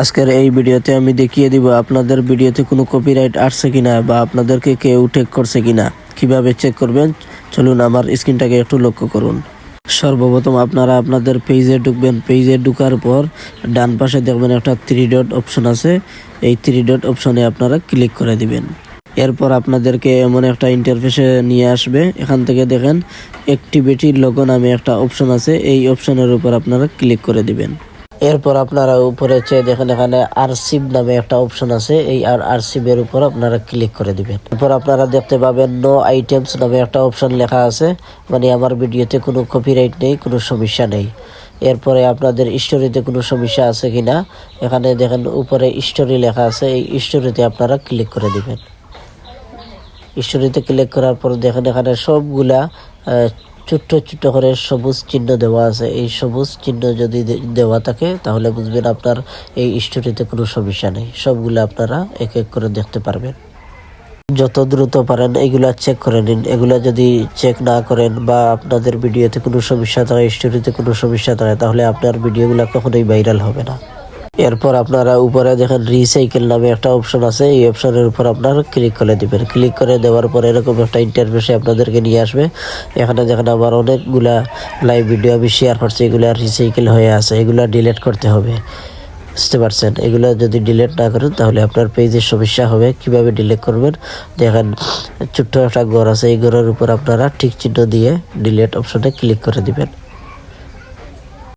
আজকের এই ভিডিওতে আমি দেখিয়ে দিব আপনাদের ভিডিওতে কোনো কপিরাইট আসছে কিনা বা আপনাদেরকে কেউ টেক করছে কিনা। কীভাবে চেক করবেন? চলুন আমার স্ক্রিনটাকে একটু লক্ষ্য করুন। সর্বপ্রথম আপনারা আপনাদের পেজে ঢুকবেন। পেজে ঢুকার পর ডান পাশে দেখবেন একটা থ্রি ডট অপশন আছে। এই থ্রি ডট অপশনে আপনারা ক্লিক করে দিবেন। এরপর আপনাদেরকে এমন একটা ইন্টারফেসে নিয়ে আসবে। এখান থেকে দেখেন অ্যাক্টিভিটি লোগো নামে একটা অপশন আছে। এই অপশনের উপর আপনারা ক্লিক করে দিবেন। এরপর আপনারা উপরে চেয়ে দেখেন এখানে আরসিব নামে একটা অপশন আছে। এই আর আরসিব এর উপর আপনারা ক্লিক করে দিবেন। এরপর আপনারা দেখতে পাবেন নো আইটেমস নামে একটা অপশন লেখা আছে। মানে আমার ভিডিওতে কোনো কপিরাইট নেই, কোনো সমস্যা নেই। এরপরে আপনাদের স্টোরিতে কোনো সমস্যা আছে কিনা, এখানে দেখেন উপরে স্টোরি লেখা আছে, এই স্টোরিতে আপনারা ক্লিক করে দিবেন। স্টোরিতে ক্লিক করার পর দেখেন এখানে সবগুলা ছোট্ট ছোট্ট করে সবুজ চিহ্ন দেওয়া আছে। এই সবুজ চিহ্ন যদি দেওয়া থাকে, তাহলে বুঝবেন আপনার এই স্টোরিতে কোনো সমস্যা নেই। সবগুলো আপনারা এক এক করে দেখতে পারবেন। যত দ্রুত পারেন, এগুলা চেক করে নিন। এগুলা যদি চেক না করেন বা আপনাদের ভিডিওতে কোনো সমস্যা থাকে স্টোরিতে কোনো সমস্যা থাকে তাহলে আপনার ভিডিওগুলো কখনোই ভাইরাল হবে না। এরপর আপনারা উপরে দেখেন রিসাইকেল নামে একটা অপশন আছে। এই অপশনের উপর আপনারা ক্লিক করে দিবেন। ক্লিক করে দেওয়ার পর এরকম একটা ইন্টারফেসে আপনাদেরকে নিয়ে আসবে। এখানে দেখেন আমার অনেকগুলা লাইভ ভিডিও আমি শেয়ার করছি। এগুলা রিসাইকেল হয়ে আছে। এগুলো ডিলেট করতে হবে। বুঝতে পারছেন? এগুলো যদি ডিলেট না করেন, তাহলে আপনার পেজের সমস্যা হবে। কীভাবে ডিলেট করবেন? দেখেন, ছোট্ট একটা ঘর আছে। এই ঘরের উপর আপনারা ঠিক চিহ্ন দিয়ে ডিলেট অপশনে ক্লিক করে দিবেন।